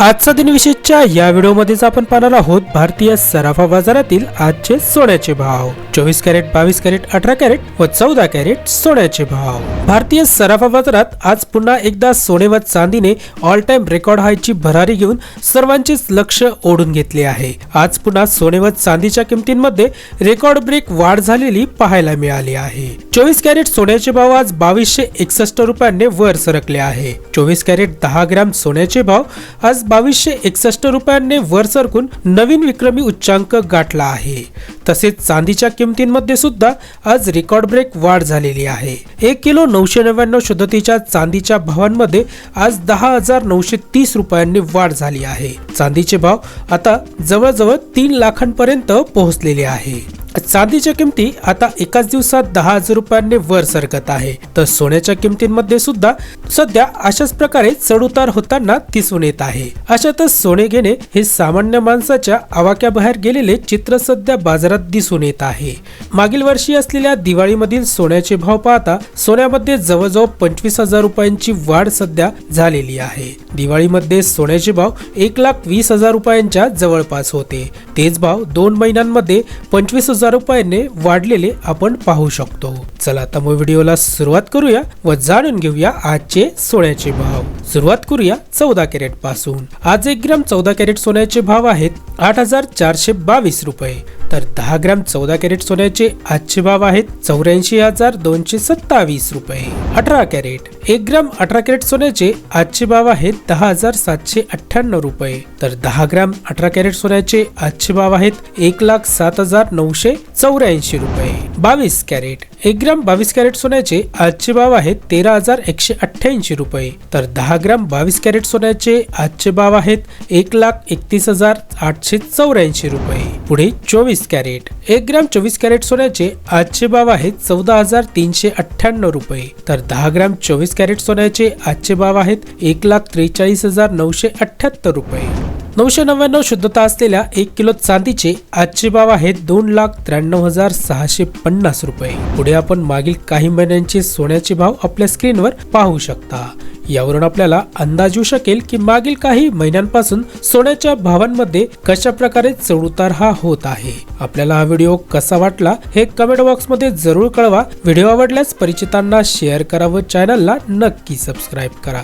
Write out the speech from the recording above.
आजचा दिनविशेषच्या या व्हिडिओमध्येच आपण पाहणार आहोत भारतीय सराफा बाजारातील आजचे सोन्याचे भाव. चोवीस कॅरेट बावीस कॅरेट अठरा कॅरेट व चौदा कॅरेट सोन्याचे भाव. भारतीय सराफा बाजारात आज पुन्हा एकदा सोने व चांदीने ऑल टाइम रेकॉर्ड हायची भरारी घेऊन सर्वांचेच लक्ष ओढून घेतले आहे. आज पुन्हा सोने व चांदीच्या किमतींमध्ये रेकॉर्ड ब्रेक वाढ झालेली पाहायला मिळाली आहे. चोवीस कॅरेट सोन्याचे भाव आज बावीसशे एकसष्ट रुपयांनी वर सरकले आहे. चोवीस कॅरेट दहा ग्रॅम सोन्याचे भाव आज बावीसशे एकसष्ट रुपयांनी वर सरकून नवीन विक्रमी उच्चांक गाठला आहे. तसेच चांदीच्या किमतींमध्ये सुद्धा आज रेकॉर्ड ब्रेक वाढ झालेली आहे. एक किलो नऊशे नव्याण्णव शुद्धतेच्या चांदीच्या भावांमध्ये आज दहा हजार नऊशे तीस रुपयांनी वाढ झाली आहे. चांदीचे भाव आता जवळजवळ तीन लाखांपर्यंत पोहोचलेले आहे. चांदीच्या किमती आता एकाच दिवसात दहा हजार रुपयांनी वर सरकत आहे. तर सोन्याच्या किमतींमध्ये सुद्धा सध्या अशाच प्रकारे चढउतार होताना दिसून येत आहे. अशातच सोने घेणे हे सामान्य माणसाच्या आवाक्याबाहेर गेलेले चित्र सध्या बाजारात दिसून येत आहे. मागील वर्षी असलेल्या दिवाळीमधील सोन्याचे भाव पाहता सोन्यामध्ये जवळजवळ पंचवीस हजार रुपयांची वाढ सध्या झालेली आहे. दिवाळीमध्ये सोन्याचे भाव एक लाख वीस हजार रुपयांच्या जवळपास होते. तेच भाव दोन महिन्यांमध्ये पंचवीस हजार रुपयाने वाढलेले आपण पाहू शकतो. चला तर मग व्हिडिओला सुरुवात करूया व जाणून घेऊया आजचे सोन्याचे भाव. सुरुवात करूया चौदा कॅरेटपासून आज एक ग्राम चौदा कॅरेट सोन्याचे भाव आहेत आठ हजार चारशे बावीस रुपये. तर दहा ग्रॅम चौदा कॅरेट सोन्याचे आजचे भाव आहेत चौऱ्याऐंशी हजार दोनशे सत्तावीस रुपये. अठरा कॅरेट एक ग्रॅम अठरा कॅरेट सोन्याचे आजचे भाव आहेत दहा हजार सातशे अठ्ठ्याण्णव रुपये. तर दहा ग्रॅम अठरा कॅरेट सोन्याचे आजचे भाव आहेत एक लाख सात हजार नऊशे चौऱ्याऐंशी रुपये. बावीस कॅरेट एक ग्राम बावीस कॅरेट सोन्याचे आजचे भाव आहेत तेरा हजार एकशे अठ्ठ्याऐंशी रुपये. तर दहा ग्राम बावीस कॅरेट सोन्याचे आजचे भाव आहेत एक लाख एकतीस हजार आठशे चौऱ्याऐंशी रुपये. पुढे चोवीस कॅरेट. एक ग्राम चोवीस कॅरेट सोन्याचे आजचे भाव आहेत चौदा हजार तीनशे अठ्ठ्याण्णव रुपये. तर दहा ग्राम चोवीस कॅरेट सोन्याचे आजचे भाव आहेत एक लाख त्रेचाळीस हजार नऊशे अठ्ठ्याहत्तर रुपये. नऊशे नव्याण्णव शुद्धता असलेल्या एक किलो चांदीचे आजचे भाव आहेत दोन लाख त्र्याण्णव हजार सहाशे पन्नास रुपये. पुढे आपण मागील काही महिन्यांचे सोन्याचे भाव आपल्या स्क्रीनवर पाहू शकता. यावरून आपल्याला अंदाज येऊ शकेल की मागील काही महिन्यांपासून सोन्याच्या भावांमध्ये कशा प्रकारे चढउतार हा होत आहे. आपल्याला हा व्हिडिओ कसा वाटला हे कमेंट बॉक्समध्ये जरूर कळवा. व्हिडिओ आवडल्यास परिचितांना शेअर करा व चॅनलला नक्की सबस्क्राईब करा.